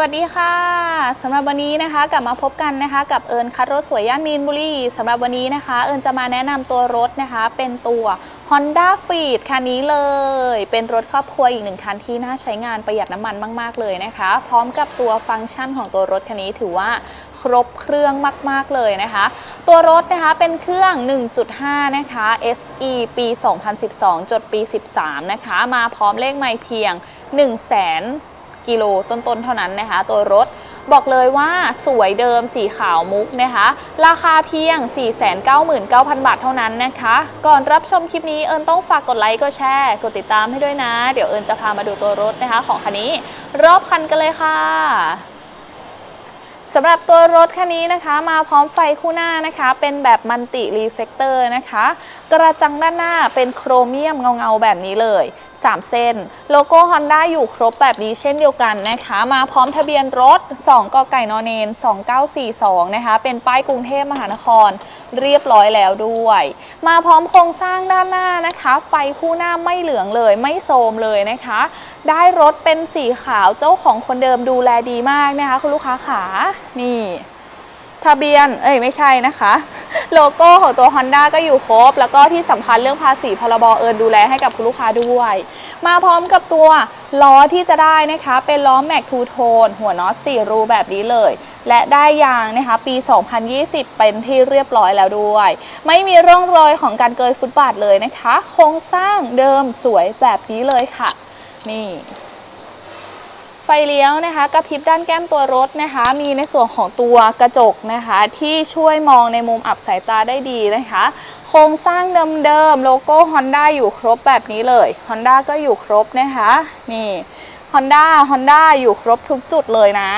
วัสดีค่ะสำหรับวันนี้นะคะกลับมาพบกันนะคะ กับเอิญคัดรถสวยย่านมีนบุรีสำหรับวันนี้นะคะ เอิญจะมาแนะนำตัวรถนะคะ เป็นตัว Honda f e e d คันนี้เลย เป็นรถครอบครัวอีกหนึ่งคันที่น่าใช้งานประหยัดน้ำมันมากๆเลยนะคะ พร้อมกับตัวฟังก์ชันของตัวรถคันนี้ถือว่าครบเครื่องมาก ๆ เลยนะคะ ตัวรถนะคะเป็นเครื่อง 1.5 นะคะ SE ปี 2012 จดปี 13 นะคะ มาพร้อมเลขไม่เพียง 1 0 0 0 0แสน กิโลต้นๆ เท่านั้นนะคะ ตัวรถบอกเลยว่าสวยเดิมสีขาวมุกนะคะ ราคาเพียง 499,000 บาทเท่านั้นนะคะ ก่อนรับชมคลิปนี้เอิญต้องฝากกดไลค์กดแชร์ กดติดตามให้ด้วยนะ เดี๋ยวเอิญจะพามาดูตัวรถนะคะ ของคันนี้ รอบคันกันเลยค่ะสำหรับตัวรถคันนี้นะคะมาพร้อมไฟคู่หน้านะคะ เป็นแบบมันติรีเฟกเตอร์นะคะ กระจังด้านหน้าเป็นโครเมียมเงาๆแบบนี้เลย 3 เส้น โลโก้ Honda อยู่ครบแบบนี้เช่นเดียวกันนะคะ มาพร้อมทะเบียนรถ 2กไก่นอนเนน2942 นะคะ เป็นป้ายกรุงเทพมหานครเรียบร้อยแล้วด้วย มาพร้อมโครงสร้างด้านหน้านะคะ ไฟคู่หน้าไม่เหลืองเลย ไม่โทรมเลยนะคะ ได้รถเป็นสีขาวเจ้าของคนเดิมดูแลดีมากนะคะ คุณลูกค้าขานี่ ทะเบียน เอ้ยไม่ใช่นะคะ โลโก้ของตัว Honda ก็อยู่ครบ แล้วก็ที่สำคัญเรื่องภาษีพรบเอิญดูแลให้กับคุณลูกค้าด้วย มาพร้อมกับตัวล้อที่จะได้นะคะ เป็นล้อแม็กทูโทนหัวน็อต4รูแบบนี้เลย และได้ยางนะคะ ปี 2020 เป็นที่เรียบร้อยแล้วด้วย ไม่มีร่องรอยของการเกยฟุตบาทเลยนะคะ โครงสร้างเดิมสวยแบบนี้เลยค่ะ นี่ ฟเลี้ยวนะคะกระพริบด้านแก้มตัวรถนะคะ มีในส่วนของตัวกระจกนะคะ ที่ช่วยมองในมุมอับสายตาได้ดีนะคะ โครงสร้างเดิมๆโลโก้ Honda อยู่ครบแบบนี้เลย Honda ก็อยู่ครบนะคะ นี่ Honda Honda อยู่ครบทุกจุดเลยนะ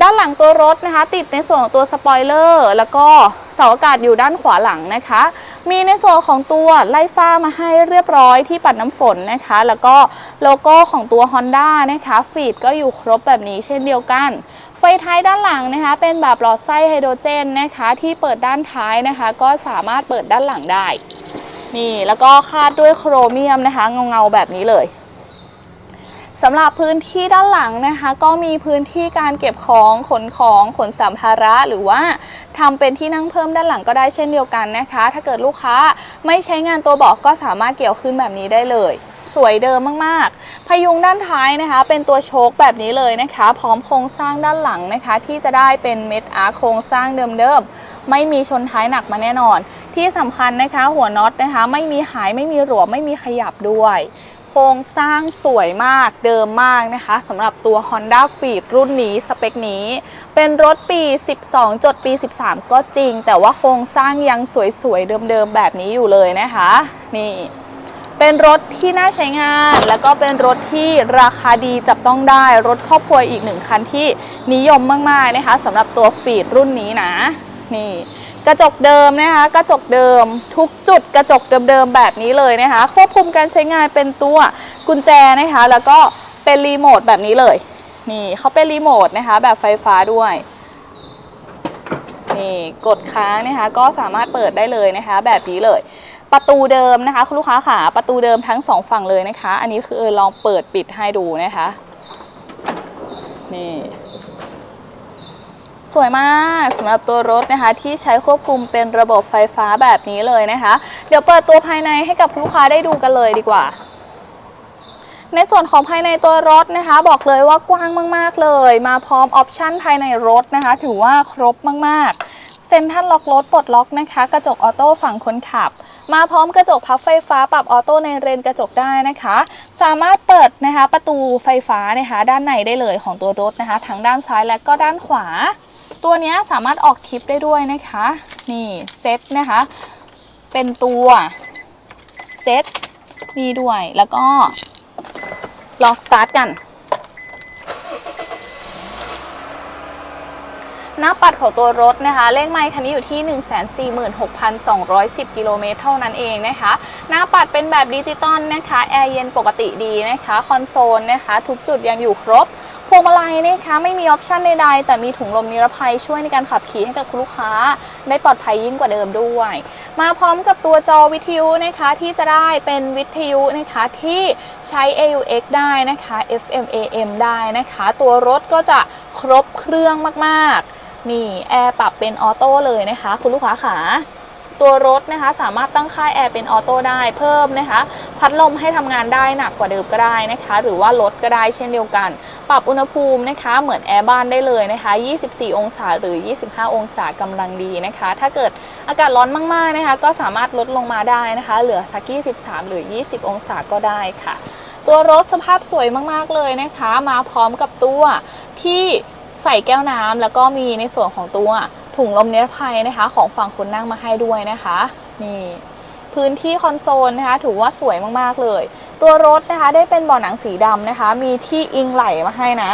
ด้านหลังตัวรถนะคะ ติดในส่วนของตัวสปอยเลอร์แล้วก็เสาอากาศอยู่ด้านขวาหลังนะคะ มีในส่วนของตัวไล่ฟ้ามาให้เรียบร้อยที่ปัดน้ำฝนนะคะ แล้วก็โลโก้ของตัว Honda นะคะฟีดก็อยู่ครบแบบนี้เช่นเดียวกัน ไฟท้ายด้านหลังนะคะ เป็นแบบหลอดไส้ไฮโดรเจนนะคะ ที่เปิดด้านท้ายนะคะ ก็สามารถเปิดด้านหลังได้ นี่แล้วก็คาดด้วยโครเมียมนะคะ เงาๆแบบนี้เลย สำหรับพื้นที่ด้านหลังนะคะ ก็มีพื้นที่การเก็บของขนของขนสัมภาระหรือว่าทำเป็นที่นั่งเพิ่มด้านหลังก็ได้เช่นเดียวกันนะคะ ถ้าเกิดลูกค้าไม่ใช้งานตัวเบอกก็สามารถเกี่ยวขึ้นแบบนี้ได้เลยสวยเดิมมาก ๆ พยุงด้านท้ายนะคะ เป็นตัวโชคแบบนี้เลยนะคะ พร้อมโครงสร้างด้านหลังนะคะ ที่จะได้เป็นเม็ดอาร์โครงสร้างเดิมๆ ไม่มีชนท้ายหนักมาแน่นอน ที่สำคัญนะคะ หัวน็อตนะคะ ไม่มีหายไม่มีหลวมไม่มีขยับด้วย โครงสร้างสวยมากเดิมมากนะคะสำหรับตัว Honda f e e d รุ่นนี้สเปคนี้ เป็นรถปี 12 จดปี 13 ก็จริง แต่ว่าโครงสร้างยังสวยๆ เดิมๆ แบบนี้อยู่เลยนะคะนี่เป็นรถที่น่าใช้งาน แล้วก็เป็นรถที่ราคาดีจับต้องได้ รถครอบครัวอีกหนึ่งคันที่นิยมมากๆนะคะสำหรับตัวฟีดรุ่นนี้นะนี่ กระจกเดิมนะคะ กระจกเดิม ทุกจุดกระจกเดิมๆแบบนี้เลยนะคะ ควบคุมการใช้งานเป็นตัวกุญแจนะคะ แล้วก็เป็นรีโมทแบบนี้เลย นี่เขาเป็นรีโมทนะคะ แบบไฟฟ้าด้วยนี่กดค้างนะคะ ก็สามารถเปิดได้เลยนะคะ แบบนี้เลย ประตูเดิมนะคะ คุณลูกค้าค่ะประตูเดิมทั้งสองฝั่งเลยนะคะ อันนี้คือลองเปิดปิดให้ดูนะคะ นี่ สวยมากสำหรับตัวรถนะคะ ที่ใช้ควบคุมเป็นระบบไฟฟ้าแบบนี้เลยนะคะ เดี๋ยวเปิดตัวภายในให้กับลูกค้าได้ดูกันเลยดีกว่าในส่วนของภายในตัวรถนะคะ บอกเลยว่ากว้างมาก ๆ เลย มาพร้อมออปชั่นภายในรถนะคะ ถือว่าครบมากๆ เซ็นทรัลล็อกรถปลดล็อกนะคะ กระจกออโต้ฝั่งคนขับ มาพร้อมกระจกพับไฟฟ้าปรับออโต้ในเรนกระจกได้นะคะ สามารถเปิดนะคะประตูไฟฟ้านะคะ ด้านในได้เลยของตัวรถนะคะ ทั้งด้านซ้ายและก็ด้านขวา ตัวนี้สามารถออกทิปได้ด้วยนะคะ นี่เซ็ตนะคะ เป็นตัวเซ็ตนี่ด้วยแล้วก็ลองสตาร์ทกัน หน้าปัดของตัวรถนะคะ เลขไมค์คันนี้อยู่ที่ 146,210 กิโลเมตรเท่านั้นเองนะคะ หน้าปัดเป็นแบบดิจิตอลนะคะ แอร์เย็นปกติดีนะคะ คอนโซลนะคะ ทุกจุดยังอยู่ครบ พวงมาลัยนะคะไม่มีออปชันใดๆแต่มีถุงลมนิรภัยช่วยในการขับขี่ให้กับคุณลูกค้า ได้ปลอดภัยยิ่งกว่าเดิมด้วย มาพร้อมกับตัวจอวิทยุนะคะที่จะได้เป็นวิทยุนะคะที่ใช้ AUX ได้นะคะ FM AM ได้นะคะ ตัวรถก็จะครบเครื่องมากๆนี่แอร์ปรับเป็นออโต้เลยนะคะ คุณลูกค้าขา ตัวรถนะคะ สามารถตั้งค่าแอร์เป็นออโต้ได้เพิ่มนะคะ พัดลมให้ทำงานได้หนักกว่าเดิมก็ได้นะคะ หรือว่าลดก็ได้เช่นเดียวกัน ปรับอุณหภูมินะคะ เหมือนแอร์บ้านได้เลยนะคะ 24 องศาหรือ 25 องศากำลังดีนะคะ ถ้าเกิดอากาศร้อนมากๆนะคะ ก็สามารถลดลงมาได้นะคะ เหลือสัก 23 หรือ 20 องศาก็ได้ค่ะ ตัวรถสภาพสวยมากๆเลยนะคะ มาพร้อมกับตัวที่ใส่แก้วน้ำแล้วก็มีในส่วนของตัว ถุงลมนิรภัยนะคะของฝั่งคนนั่งมาให้ด้วยนะคะ นี่พื้นที่คอนโซลนะคะ ถือว่าสวยมากๆเลย ตัวรถนะคะได้เป็นเบาะหนังสีดำนะคะ มีที่อิงไหลมาให้นะ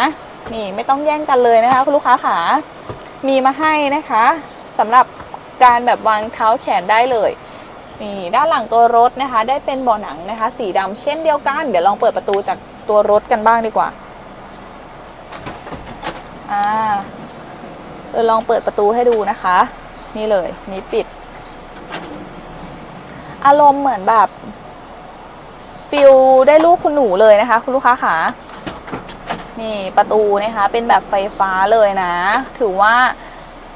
นี่ไม่ต้องแย่งกันเลยนะคะคุณลูกค้าขามีมาให้นะคะสำหรับการแบบวางเท้าแขนได้เลยนี่ด้านหลังตัวรถนะคะ ได้เป็นเบาะหนังนะคะ สีดำเช่นเดียวกัน เดี๋ยวลองเปิดประตูจากตัวรถกันบ้างดีกว่าอ่า เออลองเปิดประตูให้ดูนะคะ นี่เลย นี่ปิด อารมณ์เหมือนแบบฟิลได้ลูกคุณหนูเลยนะคะ คุณลูกค้าขานี่ประตูนะคะ เป็นแบบไฟฟ้าเลยนะ ถือว่า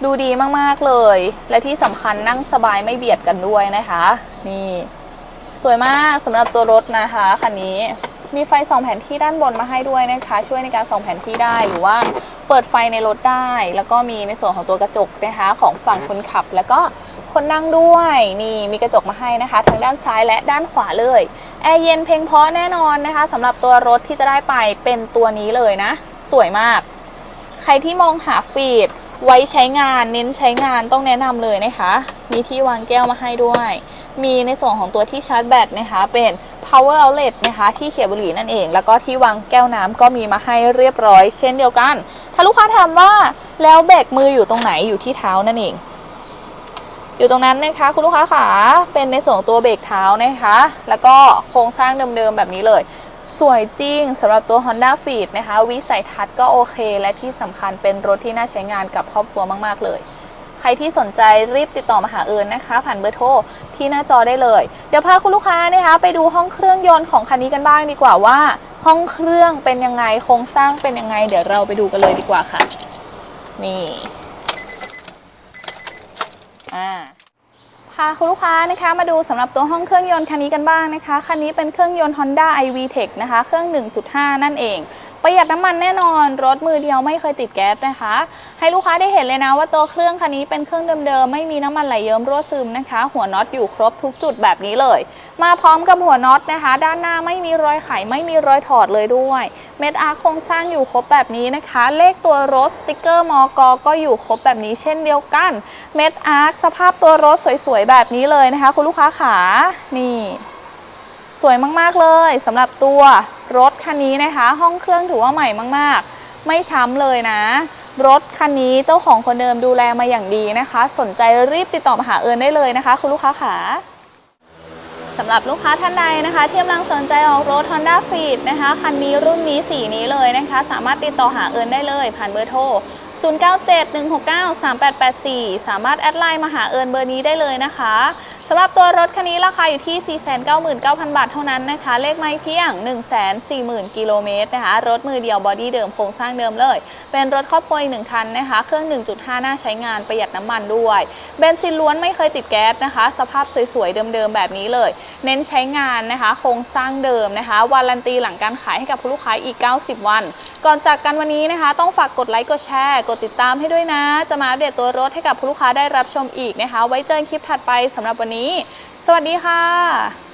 ดูดีมากๆเลย และที่สำคัญนั่งสบายไม่เบียดกันด้วยนะคะ นี่ สวยมากสำหรับตัวรถนะคะคันนี้ มีไฟส่องแผนที่ด้านบนมาให้ด้วยนะคะ ช่วยในการส่องแผนที่ได้หรือว่าเปิดไฟในรถได้ แล้วก็มีในส่วนของตัวกระจกนะคะ ของฝั่งคนขับ แล้วก็คนนั่งด้วยนี่มีกระจกมาให้นะคะ ทั้งด้านซ้ายและด้านขวาเลยแอร์เย็นเพียงพอแน่นอนนะคะสำหรับตัวรถที่จะได้ไปเป็นตัวนี้เลยนะ สวยมาก ใครที่มองหาฟีดไว้ใช้งานเน้นใช้งานต้องแนะนำเลยนะคะ มีที่วางแก้วมาให้ด้วย มีในส่วนของตัวที่ชาร์จแบตนะคะเป็น power outlet นะคะที่เขียบบุหรี่นั่นเอง แล้วก็ที่วางแก้วน้ำก็มีมาให้เรียบร้อยเช่นเดียวกัน ถ้าลูกค้าถามว่าแล้วเบรกมืออยู่ตรงไหนอยู่ที่เท้านั่นเอง อยู่ตรงนั้นนะคะคุณลูกค้าขาเป็นในส่วนตัวเบรกเท้านะคะ แล้วก็โครงสร้างเดิมๆแบบนี้เลยสวยจริงสำหรับตัว Honda f e e d นะคะ วิสัยทัศน์ก็โอเค และที่สำคัญเป็นรถที่น่าใช้งานกับครอบครัวมาก ๆ เลย ใครที่สนใจรีบติดต่อมาหาเอิญนะคะ ผ่านเบอร์โทรที่หน้าจอได้เลย เดี๋ยวพาคุณลูกค้านะคะไปดูห้องเครื่องยนต์ของคันนี้กันบ้างดีกว่าว่า ห้องเครื่องเป็นยังไงโครงสร้างเป็นยังไง เดี๋ยวเราไปดูกันเลยดีกว่าค่ะ นี่อ่าพาคุณลูกค้านะคะมาดูสำหรับตัวห้องเครื่องยนต์คันนี้กันบ้างนะคะ คันนี้เป็นเครื่องยนต์ Honda iV-Tech นะคะ เครื่อง 1.5 นั่นเอง ประหยัดน้ำมันแน่นอน รถมือเดียวไม่เคยติดแก๊สนะคะ ให้ลูกค้าได้เห็นเลยนะว่าตัวเครื่องคันนี้เป็นเครื่องเดิมๆ ไม่มีน้ำมันไหลเยิ้มรั่วซึมนะคะ หัวน็อตอยู่ครบทุกจุดแบบนี้เลย มาพร้อมกับหัวน็อตนะคะ ด้านหน้าไม่มีรอยไขไม่มีรอยถอดเลยด้วย เม็ดอาร์โครงสร้างอยู่ครบแบบนี้นะคะ เลขตัวรถสติกเกอร์มอกก็อยู่ครบแบบนี้เช่นเดียวกัน เม็ดอาร์คสภาพตัวรถสวยๆแบบนี้เลยนะคะ คุณลูกค้าขานี่ สวยมากๆเลยสำหรับตัว รถคันนี้นะคะ ห้องเครื่องถือว่าใหม่มากๆ ไม่ช้ำเลยนะ รถคันนี้เจ้าของคนเดิมดูแลมาอย่างดีนะคะ สนใจรีบติดต่อมาหาเอิญได้เลยนะคะ คุณลูกค้าขาสำหรับลูกค้าท่านใดนะคะ ที่กำลังสนใจออกรถ Honda f e e นะคะ คันนี้รุ่นนี้สีนี้เลยนะคะ สามารถติดต่อหาเอิญได้เลยผ่านเบอร์โทร 0971693884 สามารถแอดไลน์มาหาเอิญเบอร์นี้ได้เลยนะคะ สำหรับตัวรถคันนี้ราคาอยู่ที่ 499,000 บาทเท่านั้นนะคะ เลขไม่เพียง 140,000 กิโลเมตรนะคะ รถมือเดียวบอดี้เดิมโครงสร้างเดิมเลย เป็นรถครอบครัวอีกหนึ่งคันนะคะ เครื่อง 1.5 หน้าใช้งานประหยัดน้ำมันด้วย เบนซินล้วนไม่เคยติดแก๊สนะคะ สภาพสวยๆ เดิมๆ แบบนี้เลย เน้นใช้งานนะคะ โครงสร้างเดิมนะคะ วารันตีหลังการขายให้กับผู้ลูกค้าอีก 90 วันก่อนจากกันวันนี้นะคะ ต้องฝากกดไลค์กดแชร์กดติดตามให้ด้วยนะ จะมาอัปเดตตัวรถให้กับผู้ลูกค้าได้รับชมอีกนะคะ ไว้เจอคลิปถัดไปสำหรับวันนี้ สวัสดีค่ะ